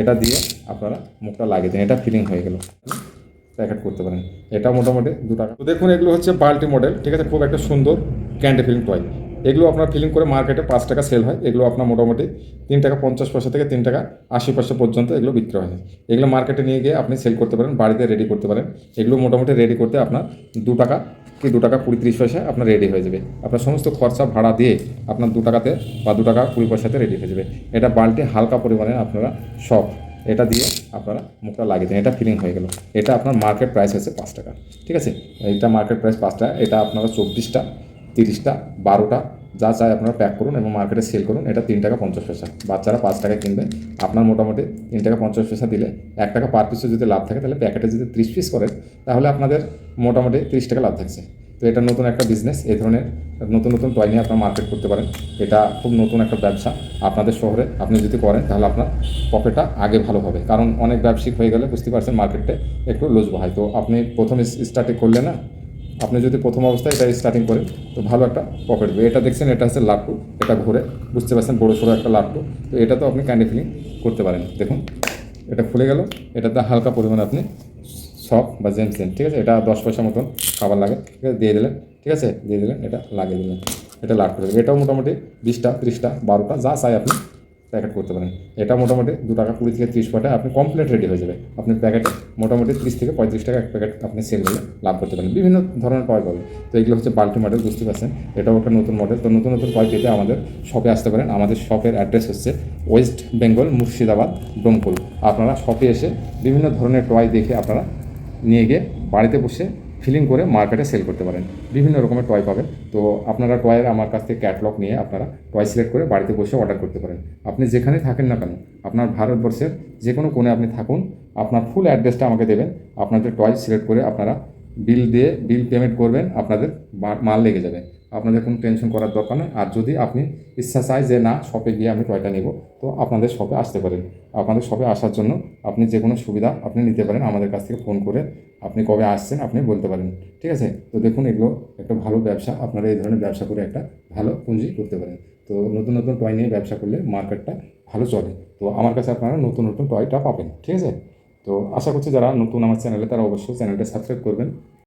এটা দিয়ে আপনারা মুখটা লাগিয়ে দিন। এটা ফিলিং হয়ে গেল। প্যাকেট করতে পারেন। এটা মোটামুটি দু টাকা। তো দেখুন, এগুলো হচ্ছে বাল্টি মডেল ঠিক আছে? খুব একটা সুন্দর ক্যান্ডি ফিলিং টয় এগুলো আপনার ফিলিং করে মার্কেটে পাঁচ টাকা সেল হয়। এগুলো আপনার মোটামুটি তিন টাকা পঞ্চাশ পয়সা থেকে তিন টাকা আশি পয়সা পর্যন্ত এগুলো বিক্রি হয়। এগুলো মার্কেটে নিয়ে গিয়ে আপনি সেল করতে পারেন, বাড়িতে রেডি করতে পারেন। এগুলো মোটামুটি রেডি করতে আপনার দু টাকা কি দু টাকা কুড়ি তিরিশ পয়সা আপনার রেডি হয়ে যাবে। আপনার সমস্ত খরচা ভাড়া দিয়ে আপনার দু টাকাতে বা দু টাকা কুড়ি পয়সাতে রেডি হয়ে যাবে। এটা বাল্টি হালকা পরিমাণে আপনারা সব এটা দিয়ে আপনারা মুখটা লাগিয়ে দেন। এটা ফিলিং হয়ে গেল। এটা আপনার মার্কেট প্রাইস হচ্ছে পাঁচ টাকা। ঠিক আছে? এটা মার্কেট প্রাইস পাঁচ টাকা। এটা আপনারা চব্বিশটা, তিরিশটা, বারোটা যা চাই আপনারা প্যাক করুন এবং মার্কেটে সেল করুন, এটা তিন টাকা পঞ্চাশ পয়সা। বাচ্চারা পাঁচ টাকা কিনবে। আপনার মোটামুটি তিন টাকা পঞ্চাশ পয়সা দিলে এক টাকা পার পিসে যদি লাভ থাকে, তাহলে প্যাকেটে যদি ত্রিশ পিস করেন তাহলে আপনাদের মোটামুটি তিরিশ টাকা লাভ থাকছে। তো এটা নতুন একটা বিজনেস এই ধরনের নতুন নতুন টয় নিয়ে আপনারা মার্কেট করতে পারেন। এটা খুব নতুন একটা ব্যবসা। আপনাদের শহরে আপনি যদি করেন, তাহলে আপনার প্রফিটটা আগে ভালো হবে। কারণ অনেক ব্যবসায়িক হয়ে গেলে বুঝতে পারছেন মার্কেটে একটু লুজ হয় তো আপনি প্রথম স্টার্টে করলে না আপনি যদি প্রথম অবস্থায় এটা স্টার্টিং করেন, তো ভালো একটা হবে। এটা দেখছেন, এটা হচ্ছে লাট্টু এটা ঘুরে বুঝতে পারছেন, বড়ো সড়ো একটা লাট্টু তো এটা তো আপনি ক্যান্ডি ফিলিং করতে পারেন। দেখুন, এটা খুলে গেল, এটাতে হালকা পরিমাণে আপনি সব বা জেমসেন ঠিক আছে? এটা দশ পয়সা মতন খাবার লাগে, ঠিক আছে? দিয়ে দিলেন, ঠিক আছে? দিয়ে দিলেন, এটা লাগিয়ে দিলেন, এটা লাট করে এটাও মোটামুটি বিশটা, ত্রিশটা, বারোটা, যা চাই আপনি প্যাকেট করতে পারেন। এটা মোটামুটি দু টাকা কুড়ি থেকে ত্রিশ পয়সা আপনি কমপ্লিট রেডি হয়ে যাবে। আপনি প্যাকেট মোটামুটি ত্রিশ থেকে পঁয়ত্রিশ টাকা এক প্যাকেট আপনি সেল করলে লাভ করতে পারেন। বিভিন্ন ধরনের টয় পাবেন। তো এগুলো হচ্ছে বাল্টি মডেল বুঝতে পারছেন? এটাও একটা নতুন মডেল তো নতুন নতুন টয় পেতে আমাদের শপে আসতে পারেন। আমাদের শপের অ্যাড্রেস হচ্ছে ওয়েস্ট বেঙ্গল মুর্শিদাবাদ ডোমকুল আপনারা শপে এসে বিভিন্ন ধরনের টয় দেখে আপনারা নিয়ে গিয়ে বাড়িতে বসে ফিলিং করে মার্কেটে সেল করতে পারেন। বিভিন্ন রকমের টয় পাবেন। তো আপনারা টয়ের আমার কাছ থেকে ক্যাটলগ নিয়ে আপনারা টয় সিলেক্ট করে বাড়িতে বসে অর্ডার করতে পারেন। আপনি যেখানে থাকেন না কেন, আপনার ভারতবর্ষের যে কোনো কোণে আপনি থাকুন, আপনার ফুল অ্যাড্রেসটা আমাকে দেবেন। আপনাদের টয় সিলেক্ট করে আপনারা বিল দিয়ে বিল পেমেন্ট করবেন, আপনাদের মাল লেগে যাবে। আপনাদের কোনো টেনশন করার দরকার নেই। আর যদি আপনি ইচ্ছা চায় যে না শপে গিয়ে আমি টয়টা নেব, তো আপনাদের শপে আসতে পারেন। আপনাদের শপে আসার জন্য আপনি যে কোনো সুবিধা আপনি নিতে পারেন। আমাদের কাছ থেকে ফোন করে আপনি কবে আসছেন আপনি বলতে পারেন। ঠিক আছে? তো দেখুন, এগুলো একটা ভালো ব্যবসা। আপনারা এই ধরনের ব্যবসা করে একটা ভালো পুঁজি করতে পারেন। তো নতুন নতুন টয় নিয়ে ব্যবসা করলে মার্কেটটা ভালো চলে। তো আমার কাছে আপনারা নতুন নতুন টয়টা পাবেন। ঠিক আছে? তো আশা করছি যারা নতুন আমার চ্যানেলে তারা অবশ্যই চ্যানেলটা সাবস্ক্রাইব করবেন।